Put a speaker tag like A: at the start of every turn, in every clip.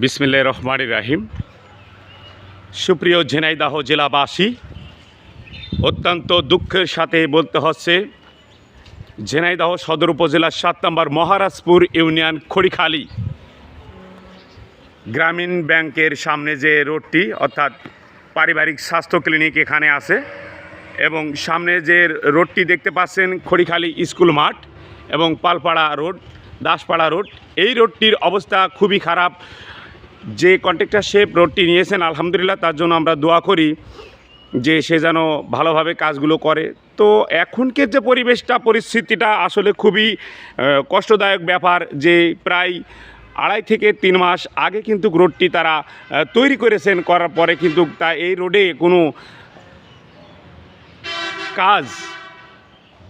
A: বিসমিল্লাহ রহমান রাহিম। সুপ্রিয় ঝিনাইদাহ জেলাবাসী, অত্যন্ত দুঃখের সাথে বলতে হচ্ছে, ঝিনাইদহ সদর উপজেলার সাত নম্বর মহারাজপুর ইউনিয়ন খড়িখালি গ্রামীণ ব্যাংকের সামনে যে রোডটি, অর্থাৎ পারিবারিক স্বাস্থ্য ক্লিনিক এখানে আছে, এবং সামনে যে রোডটি দেখতে পাচ্ছেন, খড়িখালি স্কুল মাঠ এবং পালপাড়া রোড, দাসপাড়া রোড, এই রোডটির অবস্থা খুবই খারাপ। যে কন্ট্রাক্টর শেপ রোডটি নিয়েছেন, আলহামদুলিল্লাহ, তার জন্য আমরা দোয়া করি যে সে যেন ভালোভাবে কাজগুলো করে। তো এখনকার যে পরিবেশটা, পরিস্থিতিটা আসলে খুবই কষ্টদায়ক ব্যাপার যে প্রায় আড়াই থেকে তিন মাস আগে কিন্তু রোডটি তারা তৈরি করেছেন, করার পরে কিন্তু তা এই রোডে কোনো কাজ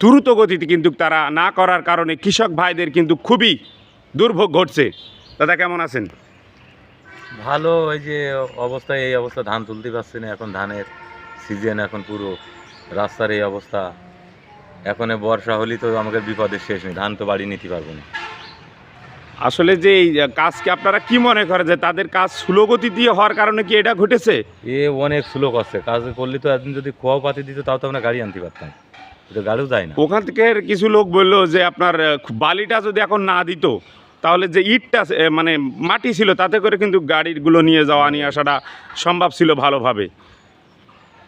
A: দ্রুত গতিতে কিন্তু তারা না করার কারণে কৃষক ভাইদের কিন্তু খুবই দুর্ভোগ ঘটছে। দাদা, কেমন আছেন?
B: ভালো ওই যে অবস্থা এই অবস্থা ধান তুলতে পারছি না এখন ধানের সিজন এখন পুরো রাস্তার এই অবস্থা। এখন বর্ষা হলেই তো আমাকে বিপদের শেষ নেই ধান তো বাড়ি নিতে পারব না।
A: আসলে যে এই কাজকে আপনারা কি মনে করেন যে তাদের কাজ স্লো গতি দিয়ে হওয়ার কারণে কি এটা ঘটেছে?
B: এ অনেক স্লো করছে কাজ করলে তো একদিন যদি খোয়াও পাতি দিত তাও তো আমরা গাড়ি আনতে পারতাম। গাড়িও যায় না।
A: ওখান থেকে কিছু লোক বলল যে আপনার বালিটা যদি এখন না দিত তাহলে যে ইটটা মানে মাটি ছিল, তাতে করে কিন্তু গাড়িগুলো নিয়ে যাওয়া, নিয়ে আসাটা সম্ভব ছিল ভালোভাবে।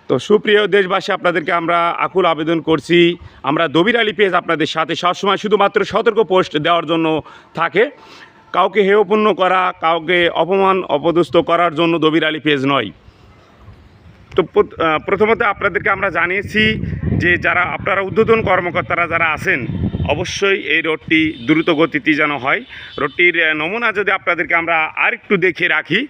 A: তো সুপ্রিয় দেশবাসী, আপনাদেরকে আমরা আকুল আবেদন করছি। আমরা দবির আলী পেজ আপনাদের সাথে সবসময় শুধুমাত্র সতর্ক পোস্ট দেওয়ার জন্য থাকে। কাউকে হেয়পূর্ণ করা, কাউকে অপমান, অপদস্থ করার জন্য দবির আলী পেজ নয়। তো প্রথমত আপনাদেরকে আমরা জানিয়েছি যে যারা আপনারা উদ্বোধন কর্মকর্তারা যারা আছেন, অবশ্যই এই রোডটি দ্রুত গতিতে যেন হয়। রোডটির নমুনা যদি আপনাদেরকে আমরা আরেকটু দেখে রাখি।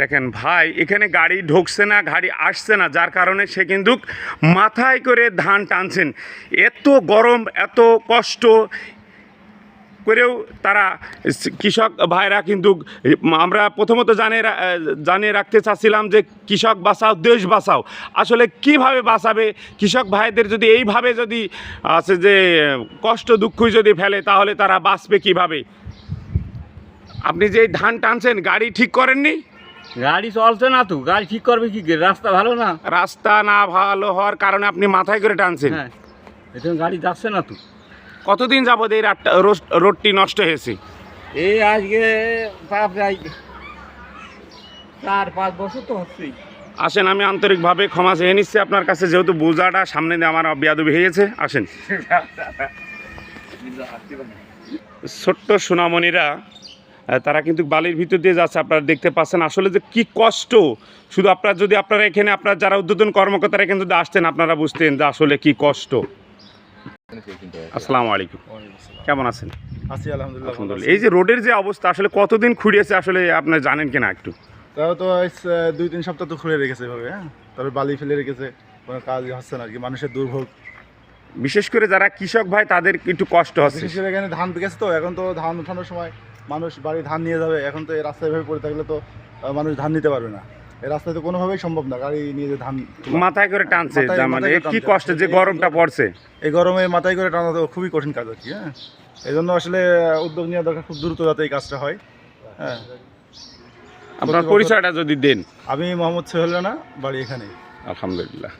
A: দেখেন ভাই, এখানে গাড়ি ঢুকছে না, গাড়ি আসছে না, যার কারণে সে কিন্তু মাথায় করে ধান টানছেন। এত গরম, এত কষ্ট করেও তারা কৃষক ভাইরা কিন্তু আমরা প্রথমত জানে জানিয়ে রাখতে চাচ্ছিলাম যে কৃষক বাঁচাও দেশ বাঁচাও। আসলে কীভাবে বাঁচাবে? কৃষক ভাইদের যদি এইভাবে যদি আছে যে কষ্ট দুঃখ যদি ফেলে তাহলে তারা বাঁচবে কীভাবে? আপনি যে ধান টানছেন গাড়ি ঠিক করেননি?
C: গাড়ি চলছে না তো গাড়ি ঠিক করবে কি রাস্তা ভালো না?
A: রাস্তা না ভালো হওয়ার কারণে আপনি মাথায় করে টানছেন।
C: হ্যাঁ গাড়ি যাচ্ছে না তো।
A: কতদিন যাবত এই রাতটা রোড- রোডটি নষ্ট হয়েছে?
C: এই আজকে প্রায় চার পাঁচ বছর তো হচ্ছেই।
A: আসেন আমি আন্তরিকভাবে ক্ষমা চেয়ে নিচ্ছি আপনার কাছে যেহেতু বোঝাটা সামনে দিয়ে আমার বিয়াদবি হয়ে গেছে আসেন। ছোট্ট সোনামণিরা তারা কিন্তু বালির ভিতর দিয়ে যাচ্ছে আপনারা দেখতে পাচ্ছেন। আসলে যে কি কষ্ট শুধু আপনার যদি আপনারা এখানে আপনার যারা উদ্বোধন কর্মকর্তারা এখানে যদি আসতেন আপনারা বুঝতেন যে আসলে কি কষ্ট। আসসালামু আলাইকুম। কেমন আছেন?
D: আছি আলহামদুলিল্লাহ
A: এই যে রোডের যে অবস্থা আসলে কতদিন খুঁড়িয়েছে আসলে আপনার জানেন কিনা একটু।
D: তাও তো দুই তিন সপ্তাহ তো খুলে রেখেছে এভাবে হ্যাঁ? তারপরে বালি ফেলে রেখেছে কোনো কাজ হচ্ছে না আর কি মানুষের দুর্ভোগ।
A: বিশেষ করে যারা কৃষক ভাই তাদের একটু কষ্ট হচ্ছে।
D: বিশেষ করে এখানে ধান গেছে তো এখন তো ধান উঠানোর সময় মানুষ বাড়ি ধান নিয়ে যাবে এখন তো এই রাস্তায় এভাবে পড়ে থাকলে তো মানুষ ধান নিতে পারবে না। এই রাস্তায় কোনোভাবেই সম্ভব না গাড়ি নিয়ে যে ধান
A: মাথায় করে টানছে
D: মাথায়-
A: তার মানে
D: মাথায় করে
A: কি
D: টানছে।
A: কষ্ট যে গরমটা পড়ছে।
D: এই গরমে মাথায় করে টানা তো খুবই কঠিন কাজ আর কি হ্যাঁ। এই জন্য আসলে উদ্যোগ নেওয়া দরকার খুব দ্রুত যাতে এই কাজটা হয় হ্যাঁ।
A: আপনার পরিচয়টা যদি দেন।
D: আমি মোহাম্মদ সোহেল রানা বাড়ি এখানে
A: আলহামদুলিল্লাহ।